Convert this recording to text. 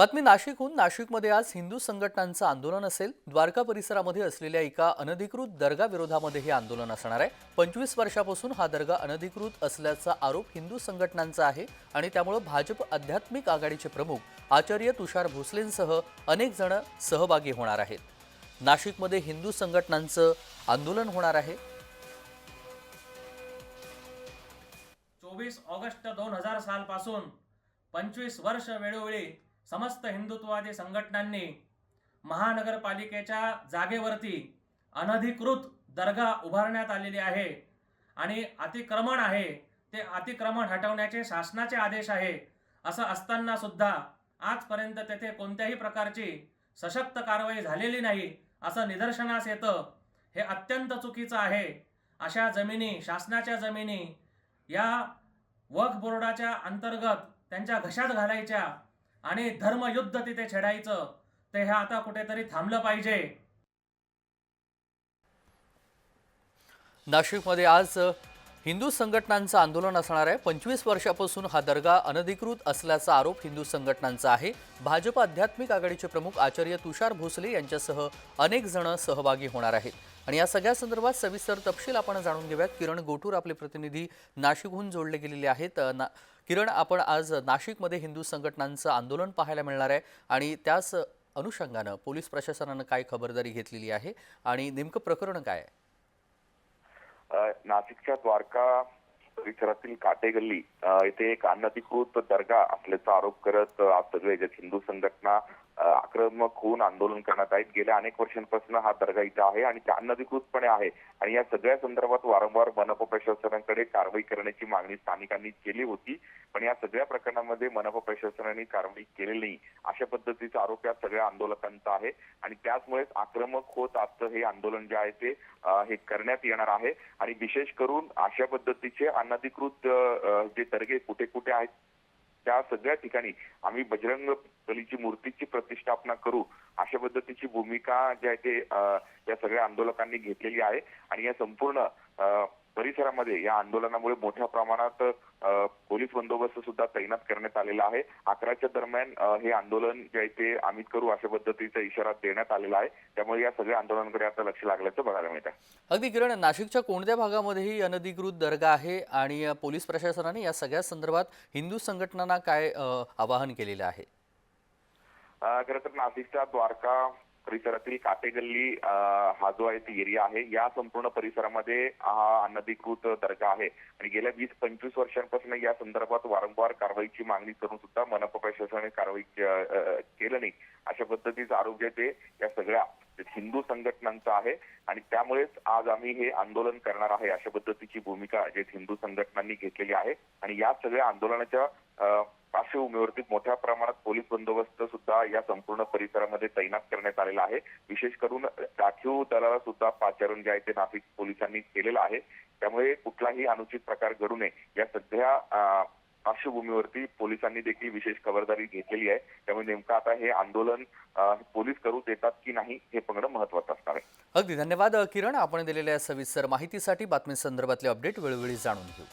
बातमी नाशिकहून. नाशिकमध्ये आज हिंदू संघटनांचं आंदोलन असेल. द्वारका परिसरामध्ये असलेल्या एका अनधिकृत दर्गा विरोधामध्ये हे आंदोलन असणार आहे. पंचवीस वर्षापासून हा दर्गा अनधिकृत असल्याचा आरोप हिंदू संघटनांचा आहे आणि त्यामुळं भाजप आध्यात्मिक आघाडीचे प्रमुख आचार्य तुषार भोसलेंसह अनेक जण सहभागी होणार आहेत. नाशिकमध्ये हिंदू संघटनांचं आंदोलन होणार आहे. चोवीस ऑगस्ट दोन हजार साल पासून पंचवीस वर्ष वेळोवेळी समस्त हिंदुत्ववादी संघटनांनी महानगरपालिकेच्या जागेवरती अनधिकृत दर्गा उभारण्यात आलेली आहे आणि अतिक्रमण आहे. ते अतिक्रमण हटवण्याचे शासनाचे आदेश आहे असं असताना सुद्धा आजपर्यंत तेथे कोणत्याही प्रकारची सशक्त कारवाई झालेली नाही असं निदर्शनास येतं. हे अत्यंत चुकीचं आहे. अशा जमिनी शासनाच्या जमिनी या वक्फ बोर्डाच्या अंतर्गत त्यांच्या घशात घालायच्या. आणि धर्मयुद्ध तिथे छेडायचं ते हे आता कुठेतरी थांबलं पाहिजे. नाशिकमध्ये आज हिंदू संघटनांचं आंदोलन असणार आहे. पंचवीस वर्षापासून हा दर्गा अनधिकृत असल्याचा आरोप हिंदू संघटनांचा आहे. भाजप आध्यात्मिक आघाडीचे प्रमुख आचार्य तुषार भोसले यांच्यासह अनेक जण सहभागी होणार आहेत. आणि या सगळ्या संदर्भात सविस्तर तपशील आपण जाणून घेऊयात. किरण गोटूर आपले प्रतिनिधी नाशिकहून जोडले गेलेले आहेत. ना किरण आपण आज नाशिकमध्ये हिंदू संघटनांचं आंदोलन पाहायला मिळणार आहे आणि त्याच अनुषंगानं पोलीस प्रशासनानं काय खबरदारी घेतलेली आहे आणि नेमकं प्रकरण काय आहे? नाशिकच्या द्वारका परिसरातील काटेगल्ली येथे एक अनधिकृत दर्गा असल्याचा आरोप करत आज सगळे हिंदू संघटना आक्रमक होऊन आंदोलन करण्यात आहेत गेल्या अनेक वर्षांपासून हा दर्गा इथे आहे आणि ते अनधिकृतपणे आहे. आणि या सगळ्या संदर्भात वारंवार मनपा प्रशासनाकडे कारवाई करण्याची मागणी स्थानिकांनी केली होती. पण या सगळ्या प्रकरणामध्ये मनपा प्रशासनाने कारवाई केलेली नाही. अशा पद्धतीचा आरोप या सगळ्या आंदोलकांचा आहे. आणि त्याचमुळेच आक्रमक होत आजचं हे आंदोलन जे आहे ते हे करण्यात येणार आहे. आणि विशेष करून अशा पद्धतीचे अनधिकृत जे दर्गे कुठे कुठे आहेत त्या सगळ्या ठिकाणी आम्ही बजरंग बलीची मूर्तीची प्रतिष्ठापना करू अशा पद्धतीची भूमिका जी आहे ते या सगळ्या आंदोलकांनी घेतलेली आहे. आणि या संपूर्ण परिसरामध्ये या आंदोलनामुळे मोठ्या प्रमाणात पोलीस बंदोबस्त सुद्धा तैनात करण्यात आलेला आहे. अकराच्या दरम्यान हे आंदोलन जे आहे ते आम्ही करू अशा पद्धतीचा इशारा देण्यात आलेला आहे. त्यामुळे या सगळ्या आंदोलनाकडे आता लक्ष लागल्याचं बघायला मिळत. आहे अगदी किरण नाशिकच्या कोणत्या भागामध्येही अनधिकृत दर्गा आहे आणि पोलीस प्रशासनाने या सगळ्या संदर्भात हिंदू संघटनांना काय आवाहन केलेलं आहे? खरं तर नाशिकच्या द्वारका परिसरातील काटेगल्ली हा जो आहे ती एरिया आहे या संपूर्ण परिसरामध्ये हा अनधिकृत दर्गा आहे. आणि गेल्या वीस पंचवीस वर्षांपासून या संदर्भात वारंवार कारवाईची मागणी करून सुद्धा मनपा प्रशासनाने कारवाई केलं नाही. अशा पद्धतीचं आरोग्य ते या सगळ्या हिंदू संघटनांचा आहे. आणि त्यामुळेच आज आम्ही हे आंदोलन करणार आहे अशा पद्धतीची भूमिका जे हिंदू संघटनांनी घेतलेली आहे. आणि या सगळ्या आंदोलनाच्या पार्श्वभूमीवरती मोठ्या प्रमाणात पोलीस बंदोबस्त सुद्धा या संपूर्ण परिसरामध्ये तैनात करण्यात आलेला आहे. विशेष करून राखीव दलाला सुद्धा पाचारण जे आहे ते नाशिक पोलिसांनी केलेलं आहे. त्यामुळे कुठलाही अनुचित प्रकार घडू नये. या सध्या पार्श्वभूमीवरती पोलिसांनी देखील विशेष खबरदारी घेतलेली आहे. त्यामुळे नेमकं आता हे आंदोलन पोलीस करू देतात की नाही हे बघणं महत्वाचं असणार आहे. अगदी धन्यवाद किरण. आपण दिलेल्या सविस्तर माहितीसाठी बातमी संदर्भातले अपडेट वेळोवेळी जाणून घेऊ.